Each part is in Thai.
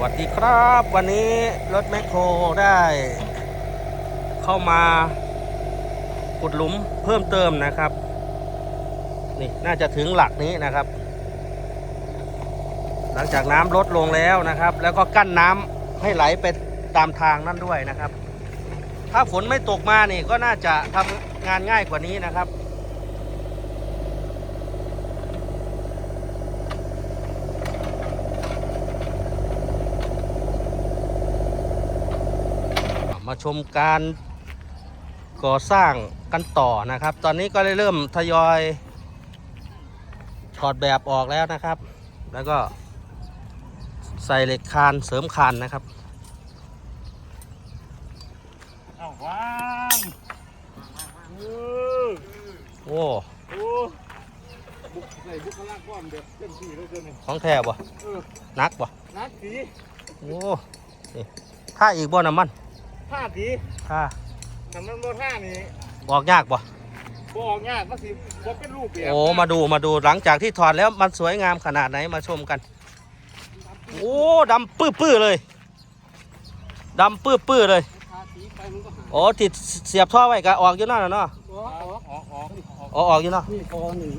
วัสดีครับ วันนี้รถแมคโครได้ เข้ามาขุดหลุมเพิ่มเติมนะครับ นี่น่าจะถึงหลักนี้นะครับ หลังจากน้ำลดลงแล้วนะครับ แล้วก็กั้นน้ำให้ไหลไปตามทางนั่นด้วยนะครับ ถ้าฝนไม่ตกมานี่ก็น่าจะทำงานง่ายกว่านี้นะครับ มาชมการก่อสร้างกันต่อนะครับ ตอนนี้ก็ได้เริ่มทยอยถอดแบบออกแล้วนะครับ แล้วก็ใส่เหล็กคานเสริมคานนะครับเอาวางเออโอ้โอ้บุกใส่บุกลากก้อนเด็ดเต็มที่เลยเกินนี่ของแท้บ่เออนักบ่นัดสีโอ้นี่ถ้าอีกบ่น้ำมัน ท่าสีถ้าทำมันบ่ท่านี่ออกยากบ่บ่ออกยากมันสิบ่เป็นรูปแบบโอ้มาดูมาดูหลังจากที่ถอดแล้วมันสวยงามขนาดไหนมาชมกัน โอ้ดำปื้อปื้อๆเลยดำปื้อปื้อๆเลยทาสีไปมันก็หายโอ้ติดเสียบท่อไว้ก็ออกอยู่นั่นน่ะเนาะออกออกออกออกอ๋อออกอยู่เนาะนี่คอหนึ่ง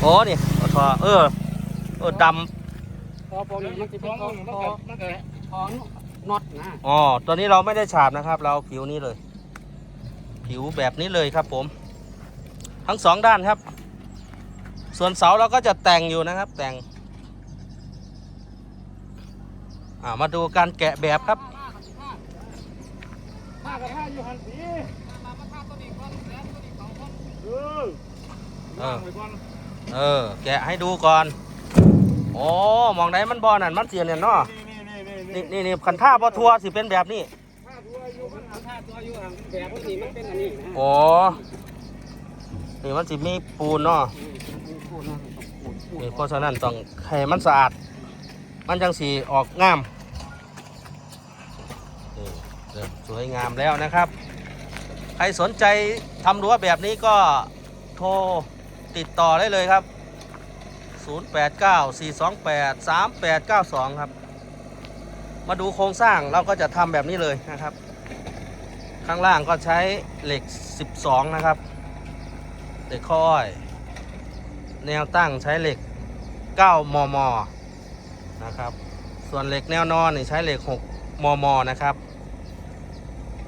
โอ้นี่เอาท่อเออเออดพอพอมันจะเป็นคอมันก็มันก็คอ น็อตนะำอ๋อตัวนี้เราไม่ได้ฉาบนะครับ เราผิวนี้เลย ผิวแบบนี้เลยครับผม ทั้งสองด้านครับ ส่วนเสาเราก็จะแต่งอยู่นะครับ แต่งอ่ามาดูการแกะแบบครับท่ากระท่าอยู่หันสีมามาท่าตัวนี้ก่อนแล้วตัวนี้เขาก่อนเออเออวางไว้ก่อนเออ แกะให้ดูก่อน โอ้มองไหนมันบอนั่นมันเสียเนี่ยเนาะ นี่นี่นี่นี่นี่นี่คันท่าบอทัวร์สิเป็นแบบนี้ท่าตัวอยู่มันเอาท่าตัวอยู่ห่างแบบนี้มันเป็นอันนี้นะโอ้นี่มันสิมีปูนเนาะนี่เพราะฉะนั้นต้องให้มันสะอาด มันจังสีออกงามนี่เริ่มสวยงามแล้วนะครับ ใครสนใจทำรั้วแบบนี้ก็โทรติดต่อได้เลยครับ 0894283892 ครับ มาดูโครงสร้างเราก็จะทำแบบนี้เลยนะครับ ข้างล่างก็ใช้เหล็ก 12 นะครับเหล็กข้ออ้อย แนวตั้งใช้เหล็ก 9 มม นะครับ ส่วนเหล็กแนวนอนนี่ใช้เหล็ก 6 มม นะครับ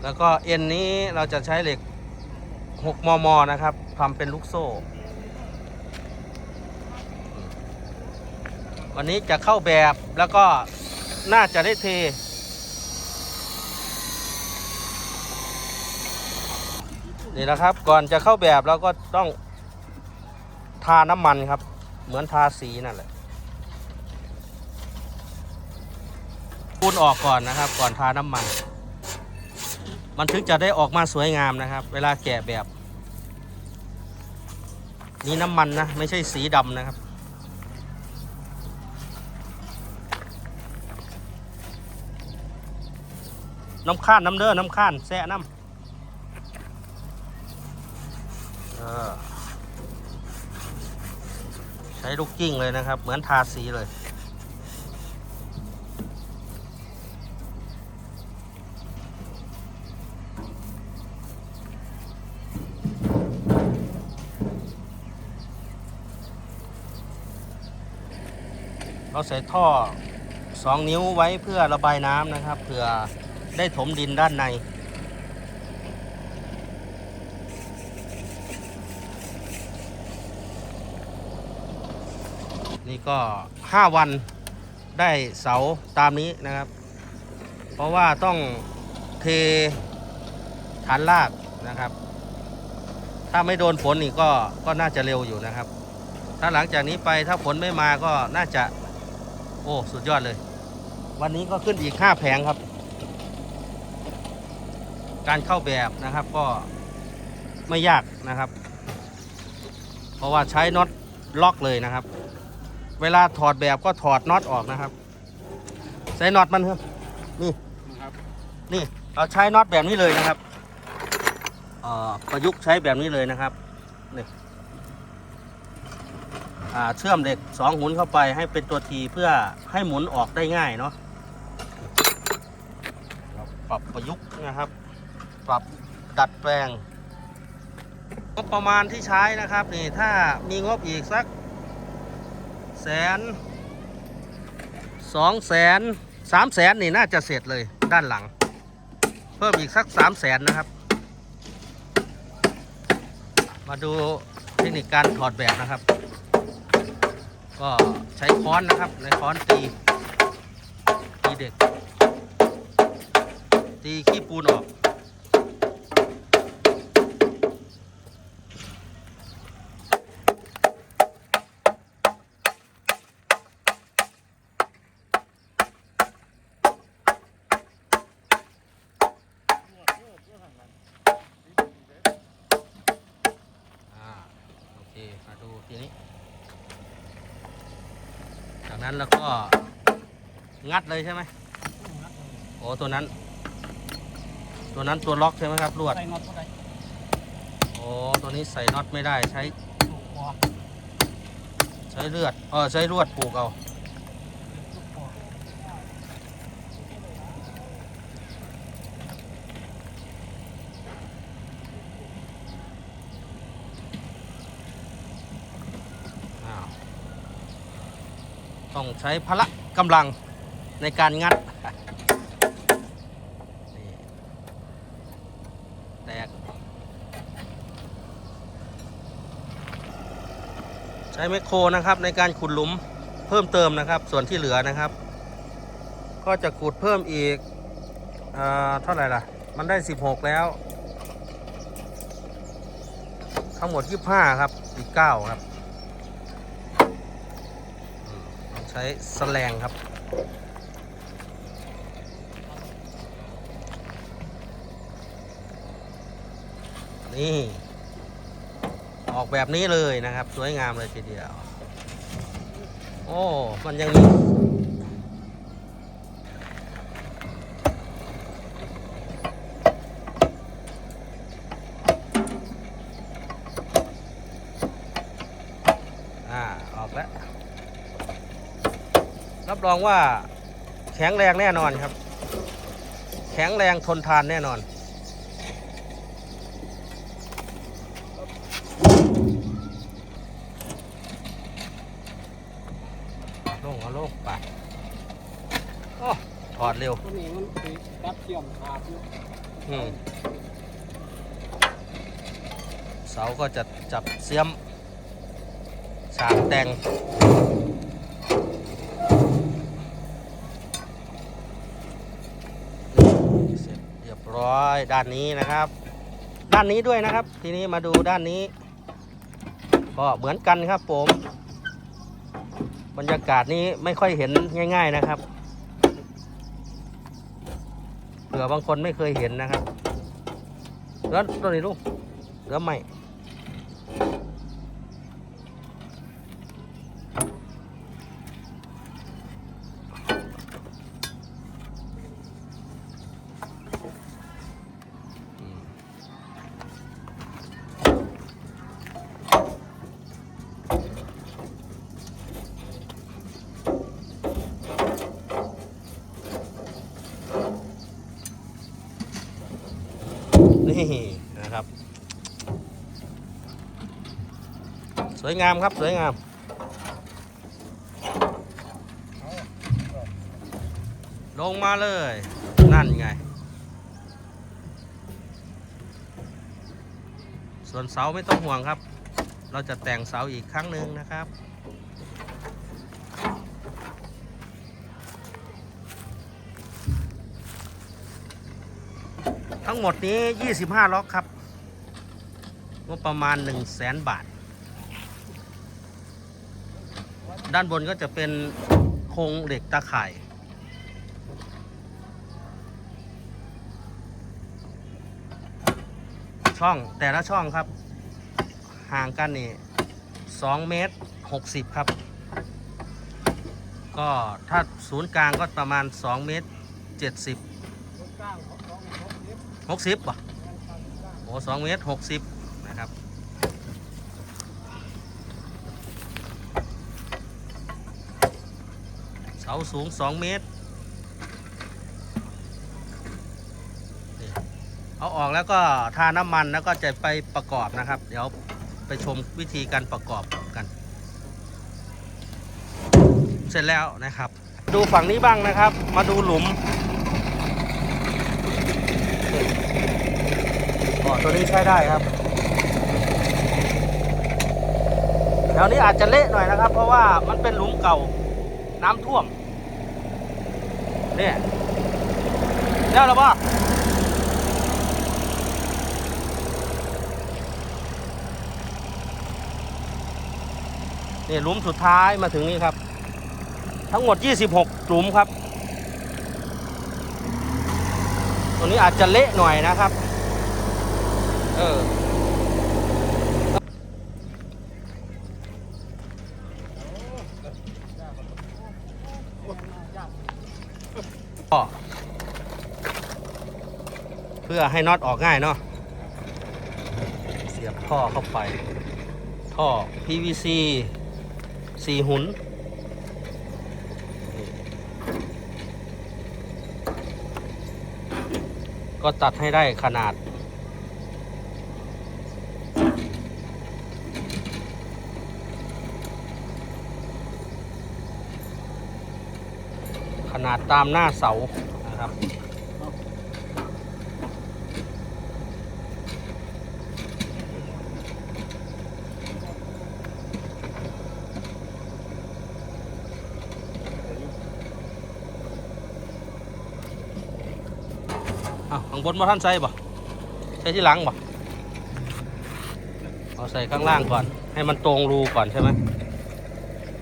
แล้วก็เอ็นนี้เราจะใช้เหล็ก 6 มม นะครับทำเป็นลูกโซ่ วันนี้จะเข้าแบบแล้วก็ น่าจะได้เท นี่นะครับ ก่อนจะเข้าแบบเราก็ต้องทาน้ำมันครับ เหมือนทาสีนั่นแหละปูนออกก่อนนะครับ ก่อนทาน้ำมัน มันถึงจะได้ออกมาสวยงามนะครับ เวลาแกะแบบ นี่น้ำมันนะ ไม่ใช่สีดำนะครับ น้ำข้านน้ำเด้อน้ำข้านแซะน้ำใช้ลูกกิ้งเลยนะครับ เหมือนทาสีเลย เราใส่ท่อ2นิ้วไว้เพื่อระบายน้ำนะครับเพื่อ ได้ถมดินด้านใน นี่ก็ 5 วันได้เสาตามนี้นะครับ เพราะว่าต้องเทฐานรากนะครับ ถ้าไม่โดนฝนนี่ก็ก็น่าจะเร็วอยู่นะครับ ถ้าหลังจากนี้ไปถ้าฝนไม่มาก็น่าจะ โอ้ สุดยอดเลย วันนี้ก็ขึ้นอีก 5 แผงครับ การเข้าแบบนะครับก็ไม่ยากนะครับ เพราะว่าใช้น็อตล็อกเลยนะครับ เวลาถอดแบบก็ถอดน็อตออกนะครับใส่น็อตมันเถอะนี่นะครับนี่เราใช้น็อตแบบนี้เลยนะครับออประยุกต์ใช้แบบนี้เลยนะครับนี่เชื่อมเหล็กสองหุนเข้าไปให้เป็นตัวทีเพื่อให้หมุนออกได้ง่ายเนาะปรับประยุกต์นะครับ ปรับดัดแปลงงบประมาณที่ใช้นะครับนี่ถ้ามีงบอีกสักแสนสองแสนสามแสนนี่น่าจะเสร็จเลยด้านหลัง เพิ่มอีกสักสามแสนนะครับ มาดูเทคนิคการถอดแบบนะครับ ก็ใช้ค้อนนะครับในค้อนตีตีเด็ก ตีขี้ปูนออก อ่าโอเค มาดูทีนี้ จาก นั้นแล้วก็งัดเลยใช่ไหมโอ้ตัวนั้น ตัวนั้นตัวล็อกใช่ไหมครับลวดใส่น็อตก็ได้โอ้ตัวนี้ใส่น็อตไม่ได้ใช้ลูกคอใช้เลือดเออใช้ลวดผูกเอา ลูกคอ อ้าว ต้องใช้พละกำลังในการงัด แตก ใช้แมโครนะครับในการขุดหลุมเพิ่มเติมนะครับ ส่วนที่เหลือนะครับ ก็จะขุดเพิ่มอีกอาเท่าไหร่ล่ะ มันได้ 16 แล้ว ทั้งหมด 25 ครับอีก9ครับอืมต้อง ใช้สแลงครับ นี่ ออกแบบนี้เลยนะครับ สวยงามเลยทีเดียว โอ้ มันยังมี อ่า ออกแล้ว รับรองว่าแข็งแรงแน่นอนครับ แข็งแรงทนทานแน่นอน ลงเอาลงไปโอ้ถอดเร็วตัวนี้มันติดตัดเชื่อมขาดอยู่อืมเสาก็จะจับเสียมฉากแต่งนี่เสร็จเร้อยด้านนี้นะครับ ด้านนี้ด้วยนะครับ ทีนี้มาดูด้านนี้ ก็เหมือนกันครับผม บรรยากาศนี้ไม่ค่อยเห็นง่าย ๆนะครับเผื่อบางคนไม่เคยเห็นนะครับแล้วตัวนี้ลูกเหลือใหม่ นี่นะครับ สวยงามครับ สวยงาม ลงมาเลย นั่นไง ส่วนเสาไม่ต้องห่วงครับ เราจะแต่งเสาอีกครั้งหนึ่งนะครับ ทั้งหมดนี้ 25 ล็อกครับงบประมาณ 1 0 0 0 0แสนบาท ด้านบนก็จะเป็นโครงเหล็กตาข่าย ช่องแต่ละช่องครับ ห่างกันนี่2เมตร 60 ครับ ก็ถ้าศูนย์กลางก็ประมาณ 2 เมตร 70 เล็บ60ป่ะแม่นคันก้างโอ้สองเมตรหกสิบนะครับเสาสูง2เมตรเอาออกแล้วก็ทาน้ำมันแล้วก็จะไปประกอบนะครับ เดี๋ยวไปชมวิธีการประกอบกัน เสร็จแล้วนะครับ ดูฝั่งนี้บ้างนะครับ มาดูหลุม อ๋อตัวนี้ใช้ได้ครับแถวนี้อาจจะเละหน่อยนะครับ เพราะว่ามันเป็นหลุมเก่าน้ำท่วมเนี่ยแล้วหรอป่ะนี่หลุมสุดท้ายมาถึงนี่ครับ ทั้งหมด 26 หลุมครับ ตรงนี้อาจจะเละหน่อยนะครับ เออเพื่อให้น็อตออกง่ายเนาะเสียบท่อเข้าไป ท่อ PVC สี่หุน ก็ตัดให้ได้ขนาด ขนาดตามหน้าเสานะครับ อ้าวข้าง บนมาท่านใส่บ่ใส่ที่หลังบ่เอาใส่ข้างล่างก่อน ให้มันตรงรูก่อนใช่ไหม